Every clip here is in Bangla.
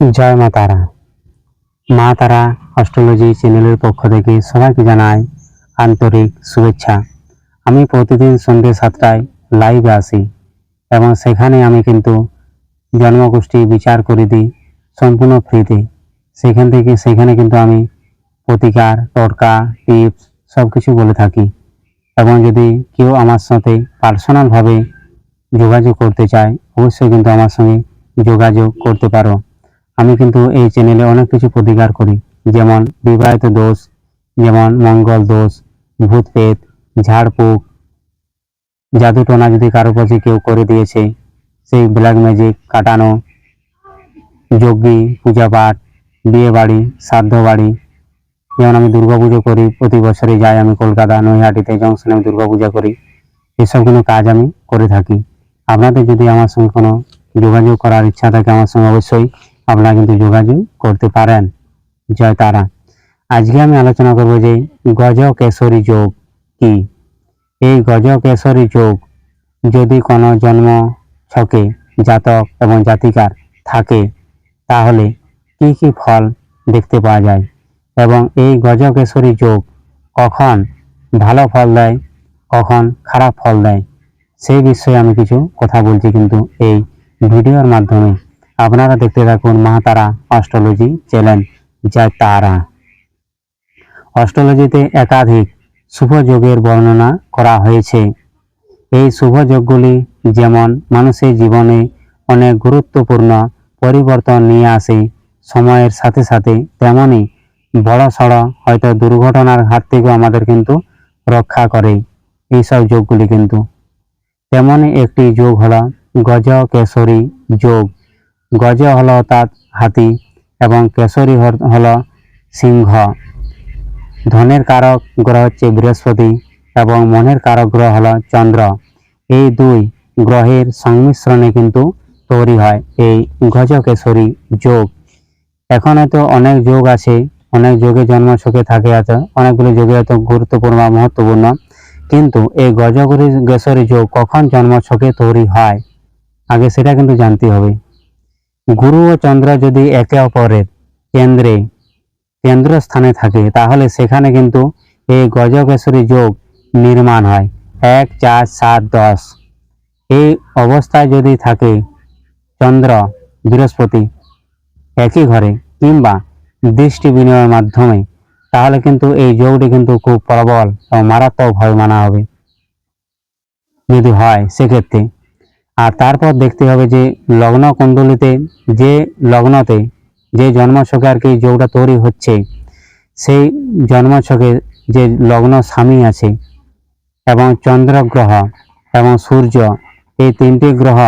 জয় মা তারা। মা তারা অস্ট্রোলজি চ্যানেলের পক্ষ থেকে সবাইকে জানাই আন্তরিক শুভেচ্ছা। আমি প্রতিদিন সন্ধ্যে সাতটায় লাইভে আসি এবং সেখানে আমি কিন্তু জন্মগোষ্ঠী বিচার করে দিই সম্পূর্ণ ফ্রিতে। সেখান থেকে সেখানে কিন্তু আমি প্রতিকার টটকা টিপস সব কিছু বলে থাকি এবং যদি কেউ আমার সাথে পার্সোনালভাবে যোগাযোগ করতে চায়, অবশ্যই কিন্তু আমার সঙ্গে যোগাযোগ করতে পারো। আমি কিন্তু এই চ্যানেলে অনেক কিছু প্রতিকার করি। যেমন বিবাহিত দোষ, যেমন মঙ্গল দোষ, ভূত পেত জাদু টোনা যদি কারও কাছে কেউ করে দিয়েছে, সেই ব্ল্যাক ম্যাজিক কাটানো, যজ্ঞী, পূজা পাঠ, বিয়ে বাড়ি, শ্রাদ্ধ বাড়ি। যেমন আমি দুর্গাপুজো করি, প্রতি বছরে যাই আমি কলকাতা, নৈহাটিতে, জংশনে আমি দুর্গাপূজা করি। এসব কোনো কাজ আমি করে থাকি। আপনাদের যদি আমার সঙ্গে কোনো যোগাযোগ করার ইচ্ছা থাকে আমার সঙ্গে অবশ্যই আপনারা কিন্তু যোগাযোগ করতে পারেন। জয় তারা। আজকে আমি আলোচনা করব যে গজ কেশরী যোগ কি? এই গজ কেশরী যোগ যদি কোনো জন্ম ছকে জাতক এবং জাতিকার থাকে, তাহলে কি কি ফল দেখতে পাওয়া যায়? এবং এই গজ কেশরী যোগ কখন ভালো ফল দেয়, কখন খারাপ ফল দেয় সেই বিষয়ে আমি কিছু কথা বলছি কিন্তু এই ভিডিওর মাধ্যমে। আপনারা দেখতে থাকুন মা তারা অস্ট্রোলজি চ্যানেল জয় তারা। অস্ট্রোলজিতে একাধিক শুভ যোগের বর্ণনা করা হয়েছে। এই শুভ যোগগুলি যেমন মানুষের জীবনে অনেক গুরুত্বপূর্ণ পরিবর্তন নিয়ে আসে, সময়ের সাথে সাথে তেমনই বড় সড় হয়তো দুর্ঘটনার হাত থেকেও আমাদের কিন্তু রক্ষা করে এইসব যোগগুলি কিন্তু। তেমনই একটি যোগ হলো গজ কেশরী যোগ। গজ হল তার হাতি এবং কেশরী হলো সিংহ। ধনের কারক গ্রহ হচ্ছে বৃহস্পতি এবং মনের কারক গ্রহ হল চন্দ্র। এই দুই গ্রহের সংমিশ্রণে কিন্তু তৈরি হয় এই গজকেশরী যোগ। এখন হয়তো অনেক যোগ আছে, অনেক যোগে জন্ম ছকে থাকে আছে, অনেকগুলো যোগে হয়তো গুরুত্বপূর্ণ বা মহত্বপূর্ণ। কিন্তু এই গজগুরি গেশরী যোগ কখন জন্ম ছকে তৈরি হয়? আগে সেটা কিন্তু জানতে হবে। গুরু ও চন্দ্র যদি একে অপরের কেন্দ্রে কেন্দ্র স্থানে থাকে, তাহলে সেখানে কিন্তু এই গজকেশরী যোগ নির্মাণ হয়। এক, চার, সাত, দশ। এই অবস্থায় যদি থাকে চন্দ্র, বৃহস্পতি একই ঘরে কিংবা দৃষ্টি বিনিময়ের মাধ্যমে, তাহলে কিন্তু এই যোগটি কিন্তু খুব প্রবল এবং মারাত্মকভাবে মানা হবে। যদি হয়, সেক্ষেত্রে আর তারপর দেখতে হবে যে লগ্ন কুণ্ডলিতে যে লগ্নতে যে জন্মছকে আর কি যোগটা তৈরি হচ্ছে, সেই জন্মছকে যে লগ্ন স্বামী আছে এবং চন্দ্র গ্রহ এবং সূর্য, এই তিনটি গ্রহ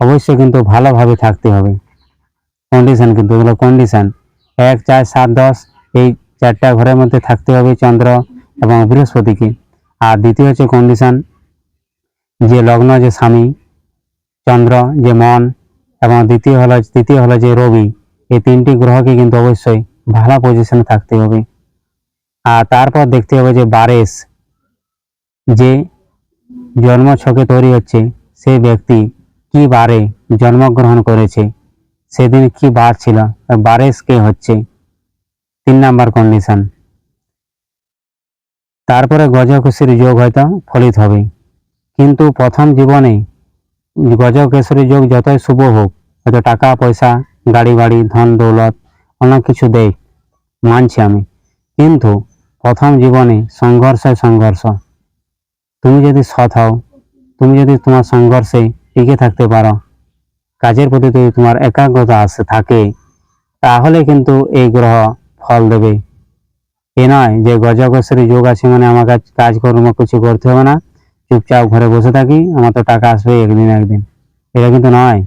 অবশ্যই কিন্তু ভালোভাবে থাকতে হবে। কন্ডিশন কিন্তু এগুলো কন্ডিশন এক, চার, সাত, দশ, এই চারটা ঘরের মধ্যে থাকতে হবে চন্দ্র এবং বৃহস্পতিকে। আর দ্বিতীয় হচ্ছে কন্ডিশন যে লগ্ন যে স্বামী চন্দ্র যে মন এবং দ্বিতীয় হলো তৃতীয় হলো যে রবি এই তিনটি গ্রহকে কিন্তু অবশ্যই ভালো পজিশনে থাকতে হবে। আর তারপর দেখতে হবে যে বারেস যে জন্ম ছকে তৈরি হচ্ছে সেই ব্যক্তি কি বারে জন্মগ্রহণ করেছে, সেদিন কি বার ছিল বারেস কে হচ্ছে? তিন নাম্বার কন্ডিশন তারপরে গজকেশরী যোগ হয়তো ফলিত হবে। কিন্তু প্রথম জীবনে গজকেশরী যোগ যতই শুভ হোক, হয়তো টাকা, পয়সা, গাড়ি, বাড়ি, ধন, দৌলত অনেক কিছু দেয় মানছি আমি। কিন্তু প্রথম জীবনে সংঘর্ষে সংঘর্ষ। তুমি যদি সৎ হও, তুমি যদি তোমার সংঘর্ষে টিকে থাকতে পারো, কাজের প্রতি যদি তোমার একাগ্রতা আসে থাকে, তাহলে কিন্তু এই গ্রহ ফল দেবে। এ নয় যে গজগেশ্বরী যোগ আছে মানে আমার কাজ কাজকর্ম কিছু করতে হবে না। চুপচাপ ঘরে বসে থাকি, আমার তো টাকা আসবে একদিন একদিন। এটা কিন্তু নয়।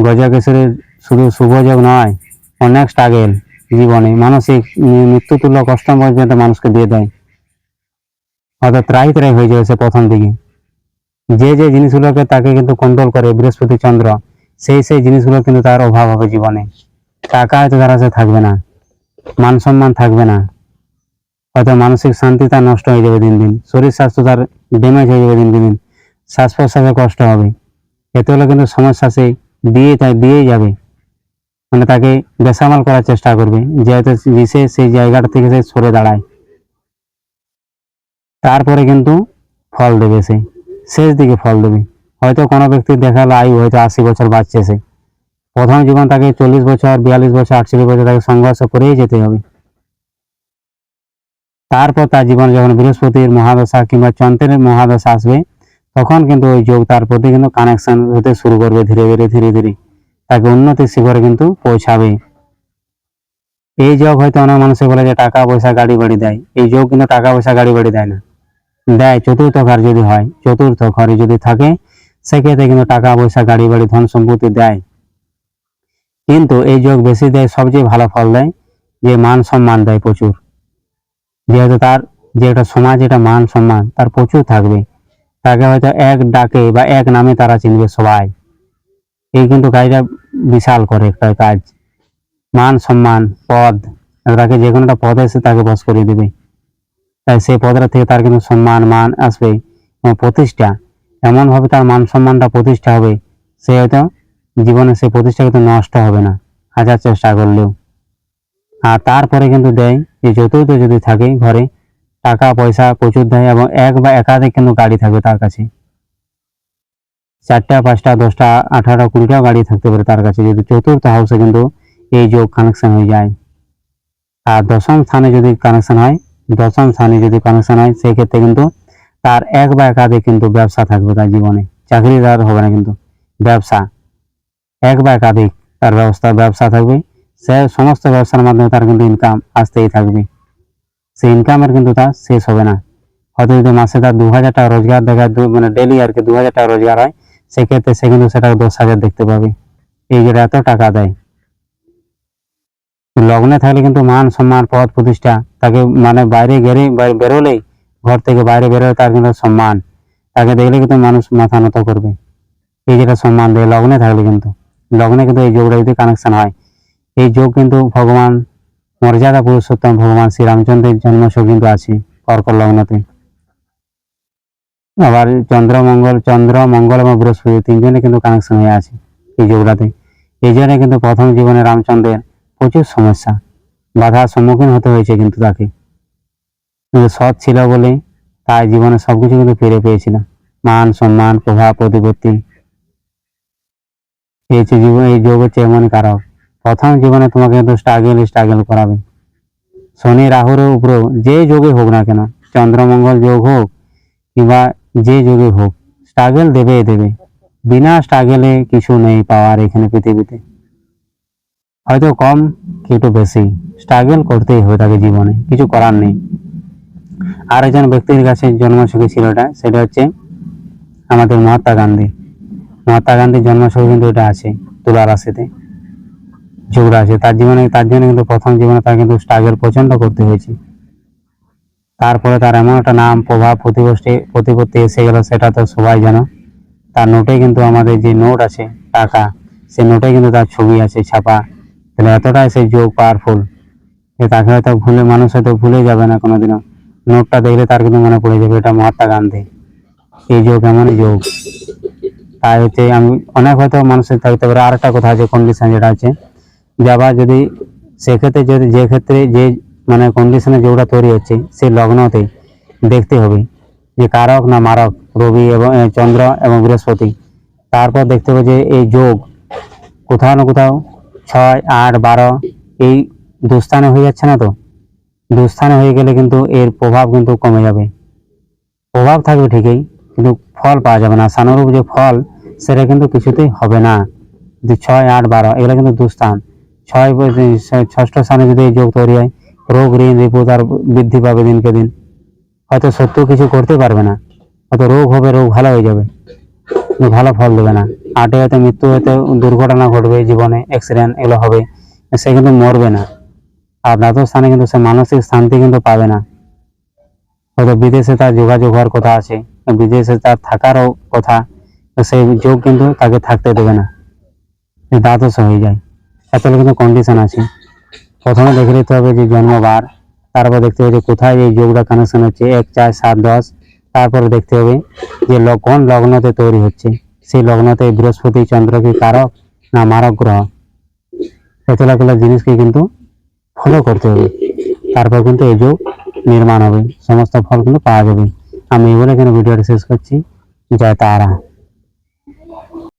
গজকেশ্বরীর শুধু শুভযোগ নয় অনেক স্ট্রাগেল জীবনে, মানসিক মি- মৃত্যুতুল্য কষ্ট পর্যন্ত মানুষকে দিয়ে দেয়। অর্থাৎ ত্রাই ত্রাই হয়ে যাবে সে প্রথম দিকে। যে যে জিনিসগুলোকে তাকে কিন্তু কন্ট্রোল করে, বৃহস্পতি চন্দ্র, সেই সেই জিনিসগুলো কিন্তু তার অভাব হবে জীবনে। টাকা হয়তো তার কাছে থাকবে না। মান সম্মান থাকবে না। হয়তো মানসিক শান্তি তার নষ্ট হয়ে যাবে দিন দিন। শরীর স্বাস্থ্য তার ড্যামেজ হয়ে যাবে দিন দিন। শ্বাস প্রশ্বাসে কষ্ট হবে। এতে হলে কিন্তু সমস্যা সে দিয়ে তাই দিয়েই যাবে। মানে তাকে বেসামাল করার চেষ্টা করবে, যেহেতু সে সেই জায়গাটা থেকে সে সরে দাঁড়ায়। তারপরে কিন্তু ফল দেবে সে। শেষ দিকে ফল দেবে। হয়তো কোনো ব্যক্তির দেখাল আয়ু হয়তো আশি বছর বাঁচছে সে। প্রথম জীবন তাকে চল্লিশ বছর, বিয়াল্লিশ বছর, আটচল্লিশ বছর তাকে সংঘর্ষ করেই যেতে হবে। তারপর তার জীবনে যখন বৃহস্পতির মহাদশা কিংবা চন্দ্রের মহাদশা আসবে, তখন কিন্তু ওই যোগ তার প্রতি কিন্তু কানেকশন হতে শুরু করবে ধীরে ধীরে ধীরে ধীরে। তাকে উন্নতির শিখরে কিন্তু পৌঁছাবে। এই যোগ হয়তো অনেক মানুষে বলে যে টাকা, পয়সা, গাড়ি, বাড়ি দেয়। এই যোগ কিন্তু টাকা, পয়সা, গাড়ি, বাড়ি দেয় না। দেয় চতুর্থ ঘর যদি হয়, চতুর্থ ঘরে যদি থাকে, সেক্ষেত্রে কিন্তু টাকা, পয়সা, গাড়ি, বাড়ি, ধন সম্পত্তি দেয়। কিন্তু এই যোগ বেশি দেয়, সবচেয়ে ভালো ফল দেয় যে মান সম্মান দেয় প্রচুর। যেহেতু তার যে একটা সমাজ এটা মান সম্মান, তার প্রচুর থাকবে। তাকে হয়তো এক ডাকে বা এক নামে তারা চিনবে সবাই। এই কিন্তু কাজটা বিশাল করে একটা কাজ। মান সম্মান, পদ, তাকে যে কোনো একটা পদে এসে তাকে বস করে দেবে। তাই সেই পদটা থেকে তার কিন্তু সম্মান, মান আসবে এবং প্রতিষ্ঠা। এমনভাবে তার মান সম্মানটা প্রতিষ্ঠা হবে, সে হয়তো জীবনে সেই প্রতিষ্ঠা কিন্তু নষ্ট হবে না। হাজার চেষ্টা করলেও। আর তারপরে কিন্তু দেয় যে চতুর্থ যদি থাকে ঘরে, টাকা, পয়সা, প্রচুর দেয় এবং এক বা একাধিক কিন্তু গাড়ি থাকবে তার কাছে। চারটা, পাঁচটা, দশটা, আঠারোটা কুড়িটাও গাড়ি থাকতে পারে তার কাছে। যদি চতুর্থ হাউসে কিন্তু এই যোগ কানেকশন হয়ে যায়। আর দশম স্থানে যদি কানেকশন হয়, দশম স্থানে যদি কানেকশন হয় সেই ক্ষেত্রে কিন্তু তার এক বা একাধিক কিন্তু ব্যবসা থাকবে তার জীবনে। চাকরিদার হবে না কিন্তু। ব্যবসা, এক বা একাধিক তার ব্যবস্থা, ব্যবসা থাকবে। সে সমস্ত ব্যবসার মাধ্যমে তার কিন্তু ইনকাম আসতেই থাকবে। সেই ইনকামের কিন্তু তার শেষ হবে না। হয়তো যদি মাসে তার দু হাজার টাকা রোজগার দেখা মানে ডেলি আর কি দু হাজার টাকা রোজগার হয়, সেক্ষেত্রে সে কিন্তু সেটা দশ হাজার দেখতে পাবে। এই যেটা এত টাকা দেয়। লগ্নে থাকলে কিন্তু মান সম্মান, পদ প্রতিষ্ঠা, তাকে মানে বাইরে গেলে বেরোলেই, ঘর থেকে বাইরে বেরোলে তার কিন্তু সম্মান। তাকে দেখলে কিন্তু মানুষ মাথা নত করবে। এই যেটা সম্মান দেয় লগ্নে থাকলে কিন্তু। লগ্নে কিন্তু এই যোগটা যদি কানেকশন হয় এই যোগ কিন্তু ভগবান মর্যাদা পুরুষোত্তম ভগবান শ্রী রামচন্দ্রের জন্মসব কিন্তু আছে কর্কট লগ্নতে। আবার চন্দ্র মঙ্গল চন্দ্র, মঙ্গল এবং বৃহস্পতি তিনজনে কিন্তু কানেকশন হয়ে আছে এই যোগটাতে এই জন্য কিন্তু প্রথম জীবনে রামচন্দ্রের প্রচুর সমস্যা, বাধার সম্মুখীন হতে হয়েছে কিন্তু তাকে। কিন্তু সৎ ছিল বলে তার জীবনে সবকিছু কিন্তু ফিরে পেয়েছিল। মান, সম্মান, প্রভাব, প্রতিপত্তি। এই জীবন, এই যোগ হচ্ছে এমন কারক। প্রথম জীবনে তোমাকে কিন্তু স্ট্রাগেল স্ট্রাগেল করাবে। শনি রাহুর উপরেও যে যোগে হোক না কেন, চন্দ্রমঙ্গল যোগ হোক কিংবা যে যোগে হোক স্ট্রাগেল দেবে দেবে। বিনা স্ট্রাগেলে কিছু নেই পাওয়ার এখানে পৃথিবীতে। হয়তো কম কি একটু বেশি। স্ট্রাগল করতেই হবে তাকে জীবনে, কিছু করার নেই। আর একজন ব্যক্তির কাছে জন্মসুখী ছিল এটা, সেটা হচ্ছে আমাদের মহাত্মা গান্ধী। মহাত্মা গান্ধীর জন্মসুখী কিন্তু এটা আছে, তুলা রাশিতে। যোগরা আছে তার জীবনে, তার জন্য কিন্তু প্রথম জীবনে তার কিন্তু স্ট্রাগল প্রচণ্ড করতে হয়েছে। তারপরে তার এমন একটা নাম, প্রভাব প্রতিপত্তি প্রতিপত্তি এসে গেল, সেটা তো সবাই জানো। তার নোটে কিন্তু আমাদের যে নোট আছে, টাকা, সে নোটে কিন্তু তার ছবি আছে, ছাপা। তাহলে এতটাই সেই যোগ পাওয়ারফুল যে তাকে হয়তো ভুলে, মানুষ হয়তো ভুলে যাবে না কোনোদিনও। নোটটা দেখলে তার কিন্তু মনে পড়ে যাবে, এটা মহাত্মা গান্ধী। এই যোগ এমনই যোগ। তাই হচ্ছে আমি অনেক হয়তো মানুষের থাকতে পারে আর একটা কথা আছে কন্ডিশন যেটা আছে যে আবার যদি, সেক্ষেত্রে যদি, যে ক্ষেত্রে যে মানে কন্ডিশনে যোগটা তৈরি হচ্ছে, সেই লগ্নতে দেখতে হবে যে কারক না মারক, রবি এবং চন্দ্র এবং বৃহস্পতি। তারপর দেখতে হবে যে এই যোগ কোথাও না কোথাও ছয়, আট, বারো, এই দুস্থানে হয়ে যাচ্ছে না তো? দুস্থানে হয়ে গেলে কিন্তু এর প্রভাব কিন্তু কমে যাবে। প্রভাব থাকবে ঠিকই, কিন্তু ফল পাওয়া যাবে না। সানুরূপ যে ফল, সেটা কিন্তু কিছুতেই হবে না। ছয়, আট, বারো, এগুলো কিন্তু দুস্থান। ছয় ষষ্ঠ স্থানে যদি এই যোগ তৈরি হয়, রোগ, ঋণ রিপু তার বৃদ্ধি পাবে দিনকে দিন। হয়তো সত্য কিছু করতে পারবে না। হয়তো রোগ হবে, রোগ ভালো হয়ে যাবে। ভালো ফল দেবে না। আটে হয়তো মৃত্যু হয়তো দুর্ঘটনা ঘটবে, জীবনে অ্যাক্সিডেন্ট এগুলো হবে, সে কিন্তু মরবে না। আর দ্বাদশ স্থানে কিন্তু সে মানসিক শান্তি কিন্তু পাবে না। হয়তো বিদেশে তার যোগাযোগ হওয়ার কথা আছে, বিদেশে তার থাকারও কথা সেই যোগ কিন্তু তাকে থাকতে দেবে না। দ্বাদশ হয়ে যায়। এতগুলো কিন্তু কন্ডিশন আছে। প্রথমে দেখে নিতে হবে যে জন্মবার, তারপর দেখতে হবে যে কোথায় এই যোগটা কানেকশন হচ্ছে, এক, চার, সাত, দশ। তারপরে দেখতে হবে যে কোন লগ্নতে তৈরি হচ্ছে, সেই লগ্নতে বৃহস্পতি, চন্দ্র কি কারক না মারক গ্রহ। এতলাগুলো জিনিসকে কিন্তু ফলো করতে হবে। তারপর কিন্তু এই যোগ নির্মাণ হবে। সমস্ত ফল কিন্তু পাওয়া যাবে। আমি এবারে এখানে ভিডিওটা শেষ করছি। জয় তারা।